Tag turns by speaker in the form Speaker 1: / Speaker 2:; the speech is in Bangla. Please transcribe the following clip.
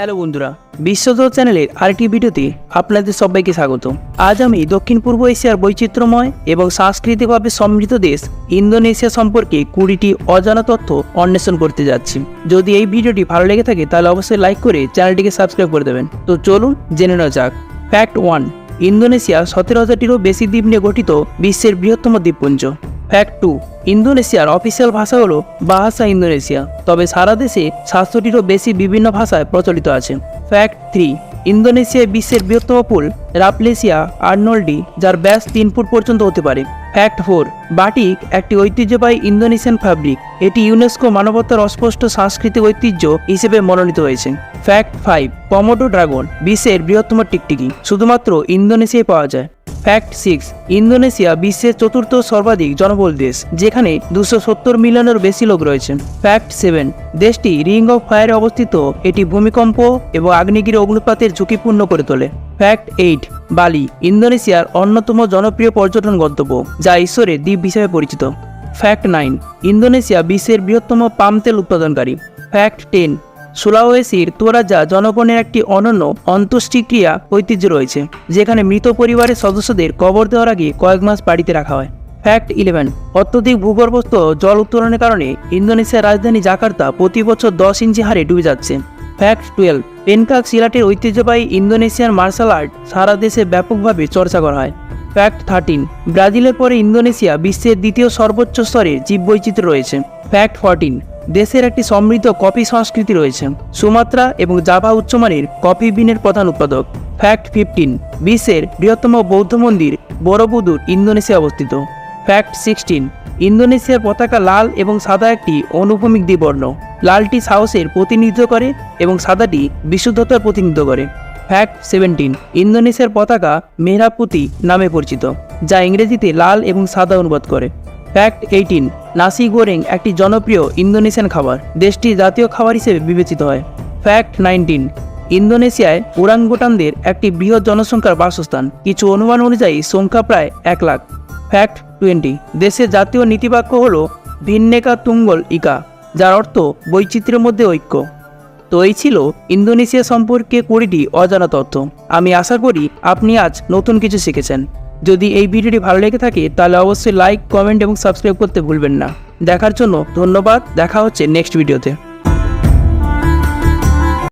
Speaker 1: হ্যালো বন্ধুরা বিশ্বজোর চ্যানেলের আরেকটি ভিডিওতে আপনাদের সবাইকে স্বাগত। আজ আমি দক্ষিণ পূর্ব এশিয়ার বৈচিত্র্যময় এবং সাংস্কৃতিকভাবে সমৃদ্ধ দেশ ইন্দোনেশিয়া সম্পর্কে কুড়িটি অজানা তথ্য অন্বেষণ করতে যাচ্ছি। যদি এই ভিডিওটি ভালো লেগে থাকে, তাহলে অবশ্যই লাইক করে চ্যানেলটিকে সাবস্ক্রাইব করে দেবেন। তো চলুন জেনে নেওয়া যাক। ফ্যাক্ট ওয়ান, ইন্দোনেশিয়া সতেরো হাজারটিরও বেশি দ্বীপ নিয়ে গঠিত বিশ্বের বৃহত্তম দ্বীপপুঞ্জ। ফ্যাক্ট টু ইন্দোনেশিয়ার অফিসিয়াল ভাষা হলো বাহাসা ইন্দোনেশিয়া তবে সারা দেশে সাতশোটিরও বেশি বিভিন্ন ভাষায় প্রচলিত আছে। ফ্যাক্ট থ্রি ইন্দোনেশিয়ায় বিশ্বের বৃহত্তম পুল রাপলেসিয়া আর্নল্ডি, যার ব্যাস তিন ফুট পর্যন্ত হতে পারে। ফ্যাক্ট ফোর বাটিক একটি ঐতিহ্যবাহী ইন্দোনেশিয়ান ফ্যাব্রিক এটি ইউনেস্কো মানবতার অস্পষ্ট সাংস্কৃতিক ঐতিহ্য হিসেবে মনোনীত হয়েছে। ফ্যাক্ট ফাইভ কমোডো ড্রাগন বিশ্বের বৃহত্তম টিকটিকি, শুধুমাত্র ইন্দোনেশিয়ায় পাওয়া যায়। ফ্যাক্ট সিক্স ইন্দোনেশিয়া বিশ্বের চতুর্থ সর্বাধিক জনবল দেশ, যেখানে দুশো সত্তর মিলিয়নের বেশি লোক রয়েছে। ফ্যাক্ট সেভেন দেশটি রিং অফ ফায়ারে অবস্থিত, এটি ভূমিকম্প এবং আগ্নেয়গিরি অগ্নুৎপাতের ঝুঁকিপূর্ণ করে তোলে। ফ্যাক্ট এইট বালি, ইন্দোনেশিয়ার অন্যতম জনপ্রিয় পর্যটন গন্তব্য, যা ঈশ্বরের দ্বীপ হিসেবে পরিচিত। ফ্যাক্ট নাইন ইন্দোনেশিয়া বিশ্বের বৃহত্তম পাম তেল উৎপাদনকারী। ফ্যাক্ট টেন সুলাওয়েসির তোরাজা জনগণের একটি অনন্য অন্ত্যেষ্টিক্রিয়া ঐতিহ্য রয়েছে, যেখানে মৃত পরিবারের সদস্যদের কবর দেওয়ার আগে কয়েক মাস বাড়িতে রাখা হয়। ফ্যাক্ট ইলেভেন, অত্যধিক ভূগর্ভস্থ জল উত্তোলনের কারণে ইন্দোনেশিয়ার রাজধানী জাকার্তা প্রতি বছর দশ ইঞ্চি হারে ডুবে যাচ্ছে। ফ্যাক্ট টুয়েলভ, পেনকাক সিলাটের ঐতিহ্যবাহী ইন্দোনেশিয়ান মার্শাল আর্ট সারা দেশে ব্যাপকভাবে চর্চা করা হয়। ফ্যাক্ট থার্টিন, ব্রাজিলের পরে ইন্দোনেশিয়া বিশ্বের দ্বিতীয় সর্বোচ্চ স্তরে জীববৈচিত্র্য রয়েছে। ফ্যাক্ট ফোরটিন দেশের একটি সমৃদ্ধ কফি সংস্কৃতি রয়েছে, সুমাত্রা এবং জাভা উচ্চমানের কফি বিনের প্রধান উৎপাদক। ফ্যাক্ট ফিফটিন, বিশ্বের বৃহত্তম বৌদ্ধ মন্দির, বড়বুদুর ইন্দোনেশিয়া অবস্থিত। ফ্যাক্ট সিক্সটিন, ইন্দোনেশিয়ার পতাকা লাল এবং সাদা একটি অনুভূমিক দ্বিবর্ণ। লালটি সাহসের প্রতিনিধিত্ব করে এবং সাদাটি বিশুদ্ধতার প্রতিনিধিত্ব করে। ফ্যাক্ট সেভেন্টিন, ইন্দোনেশিয়ার পতাকা মেহরাপুতি নামে পরিচিত, যা ইংরেজিতে লাল এবং সাদা অনুবাদ করে। ফ্যাক্ট এইটিন নাসি গোরেং একটি জনপ্রিয় ইন্দোনেশিয়ান খাবার। দেশটি জাতীয় খাবার হিসেবে বিবেচিত হয়। Fact nineteen. ইন্দোনেশিয়ায় ওরাঙ্গোটানদের একটি বৃহৎ জনসংখ্যার বাসস্থান। কিছু অনুমান অনুযায়ী সংখ্যা প্রায় এক লাখ। Fact twenty. দেশের জাতীয় নীতিবাক্য হল ভিন্নেকা তুঙ্গল ইকা, যার অর্থ বৈচিত্র্যের মধ্যে ঐক্য। তো এই ছিল ইন্দোনেশিয়া সম্পর্কে কুড়িটি অজানা তথ্য। আমি আশা করি আপনি আজ নতুন কিছু শিখেছেন। যদি এই ভিডিওটি ভালো লেগে থাকে, তাহলে অবশ্যই লাইক কমেন্ট এবং সাবস্ক্রাইব করতে ভুলবেন না। দেখার জন্য ধন্যবাদ, দেখা হচ্ছে নেক্সট ভিডিওতে